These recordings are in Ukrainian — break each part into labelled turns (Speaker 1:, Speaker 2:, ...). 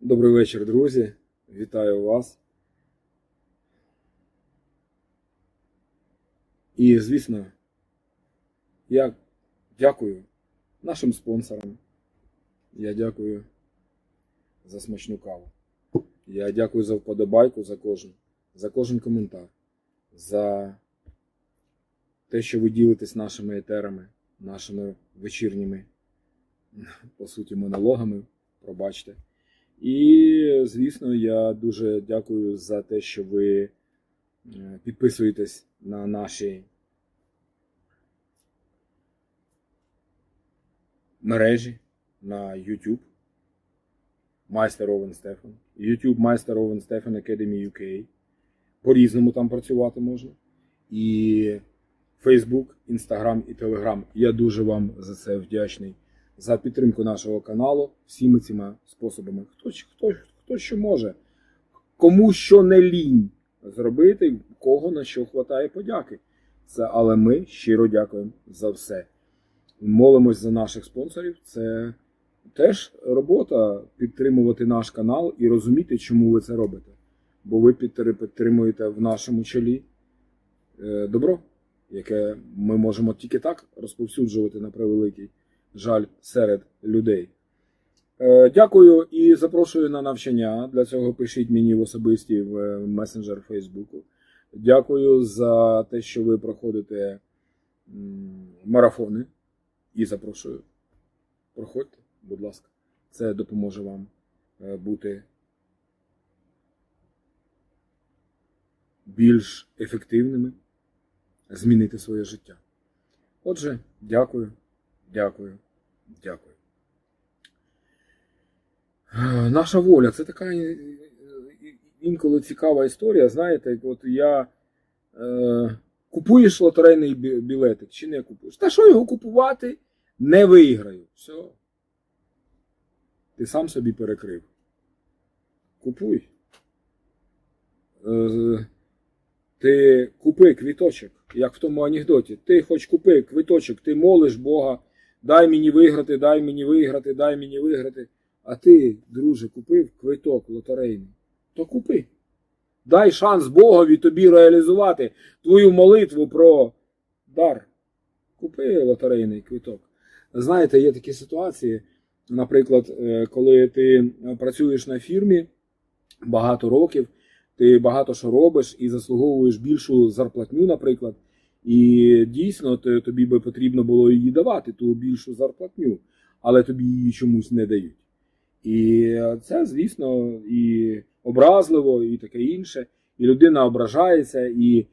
Speaker 1: Добрий вечір, друзі. Вітаю вас. І, звісно, я дякую нашим спонсорам. Я дякую за смачну каву. Я дякую за вподобайку за кожен, за кожен коментар, за те, що ви ділитесь нашими етерами, нашими вечірніми, по суті, монологами. Пробачте. І, звісно, я дуже дякую за те, що ви е, підписуєтесь на наші мережі на YouTube. Майстер Овен Стефан. YouTube Майстер Овен Стефан Academy UK. По-різному там працювати можна. І Facebook, Instagram і Telegram. Я дуже вам за це вдячний за підтримку нашого каналу всіми цими способами. Хто, хто, хто що може, кому що не лінь зробити, кого на що хватає подяки. Це, але ми щиро дякуємо за все. Молимось за наших спонсорів. Це теж робота підтримувати наш канал і розуміти, чому ви це робите. Бо ви підтримуєте в нашому чолі е, добро, яке ми можемо тільки так розповсюджувати на превеликий жаль серед людей. Е, Дякую і запрошую на навчання. Для цього пишіть мені в особисті в е, месенджер Фейсбуку. Дякую за те, що ви проходите марафони. І запрошую. Проходьте, будь ласка. Це допоможе вам е, бути більш ефективними, змінити своє життя. Отже, дякую, дякую, дякую. Е, Наша воля це така е, інколи цікава історія. Знаєте, от я е, купуєш лотерейний білетик чи не купуєш? Та що його купувати? Не виграю. Все. Ти сам собі перекрив. Купуй. Е, ти купи квіточок, як в тому анекдоті. Ти хоч купи квіточок, ти молиш Бога, дай мені виграти, дай мені виграти, дай мені виграти. А ти, друже, купив квиток лотерейний. То купи. Дай шанс Богові тобі реалізувати твою молитву про дар. Купи лотерейний квиток. Знаєте, є такі ситуації, наприклад, е, коли ти працюєш на фірмі багато років, ти багато що робиш і заслуговуєш більшу зарплатню, наприклад, і дійсно тобі би потрібно було її давати, ту більшу зарплатню, але тобі її чомусь не дають. І це, звісно, і образливо, і таке інше. І людина ображається, і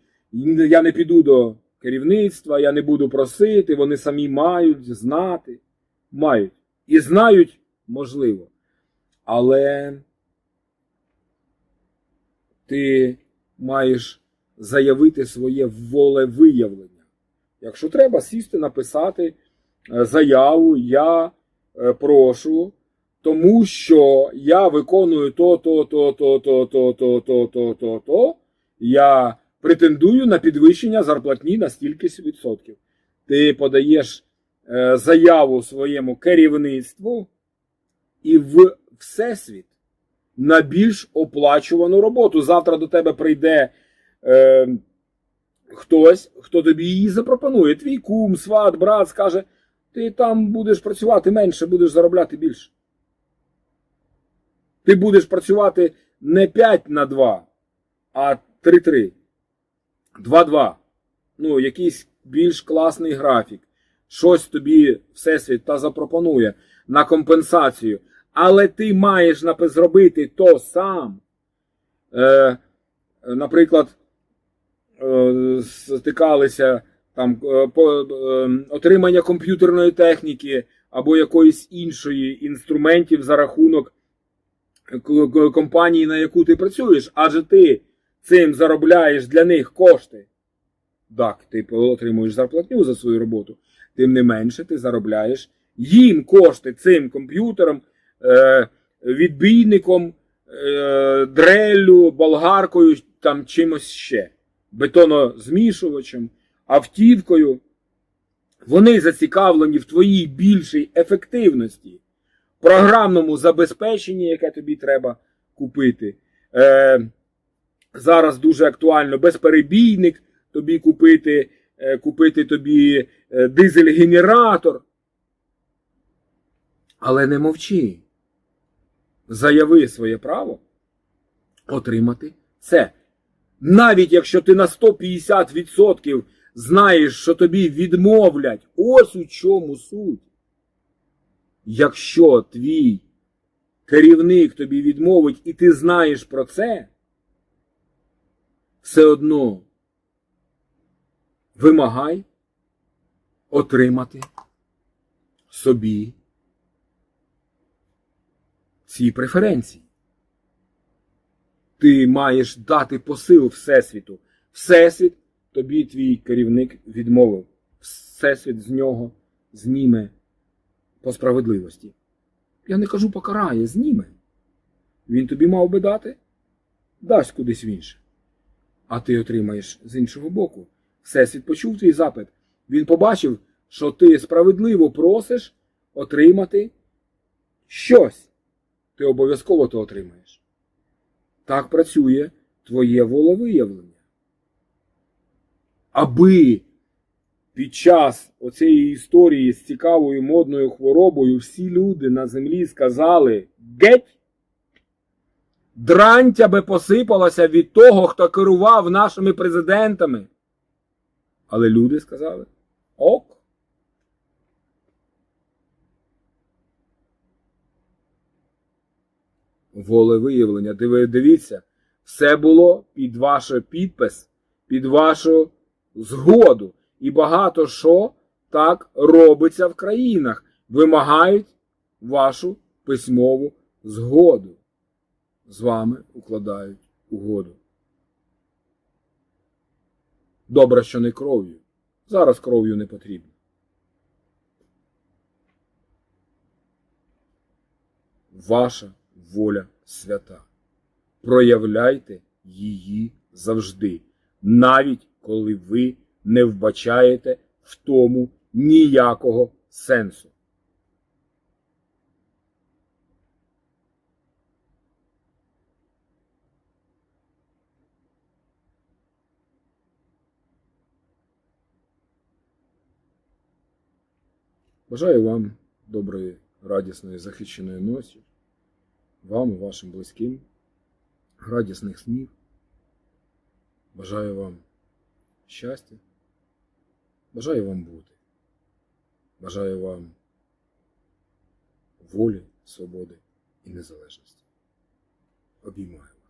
Speaker 1: я не піду до керівництва, я не буду просити, вони самі мають знати. Мають. І знають, можливо. Але ти маєш заявити своє волевиявлення. Якщо треба сісти, написати е, заяву, я е, прошу, тому що я виконую то, то, то, то, то, то, то, то, то, то, то, я претендую на підвищення зарплатні на стільки відсотків. Ти подаєш е, заяву своєму керівництву і в всесвіт на більш оплачувану роботу. Завтра до тебе прийде е, хтось, хто тобі її запропонує. Твій кум, сват, брат скаже: ти там будеш працювати менше, будеш заробляти більше. Ти будеш працювати не 5 на 2, а 3-3. 2-2. Ну, якийсь більш класний графік. Щось тобі Всесвіт та запропонує на компенсацію. Але ти маєш зробити то сам. Е, наприклад, стикалися там е, по, е, отримання комп'ютерної техніки або якоїсь іншої інструментів за рахунок компанії, на яку ти працюєш, адже ти цим заробляєш для них кошти. Так, ти отримуєш зарплатню за свою роботу. Тим не менше, ти заробляєш їм кошти цим комп'ютером, е, відбійником, е, дреллю, болгаркою, там чимось ще, бетонозмішувачем, автівкою. Вони зацікавлені в твоїй більшій ефективності. програмному забезпеченні, яке тобі треба купити. Е, зараз дуже актуально безперебійник тобі купити, е, купити тобі е, дизель-генератор. Але не мовчи. Заяви своє право отримати це. Навіть якщо ти на 150% знаєш, що тобі відмовлять, ось у чому суть. Якщо твій керівник тобі відмовить і ти знаєш про це, все одно вимагай отримати собі ці преференції. Ти маєш дати посил Всесвіту. Всесвіт тобі твій керівник відмовив. Всесвіт з нього зніме по справедливості. Я не кажу покарає, зніме. Він тобі мав би дати, дасть кудись в інше. А ти отримаєш з іншого боку. Всесвіт почув твій запит. Він побачив, що ти справедливо просиш отримати щось. Ти обов'язково то отримаєш. Так працює твоє волевиявлення. Аби під час оцієї історії з цікавою модною хворобою всі люди на землі сказали геть, дрантя би посипалася від того, хто керував нашими президентами. Але люди сказали волевиявлення. Дивіться, все було під ваш підпис, під вашу згоду. І багато що так робиться в країнах. Вимагають вашу письмову згоду. З вами укладають угоду. Добре, що не кров'ю. Зараз кров'ю не потрібно. Ваша воля свята. Проявляйте її завжди, навіть коли ви не вбачаєте в тому ніякого сенсу. Бажаю вам доброї, радісної, захищеної ночі вам і вашим близьким, радісних снів. Бажаю вам щастя. Бажаю вам бути. Бажаю вам волі, свободи і незалежності. Обіймаю.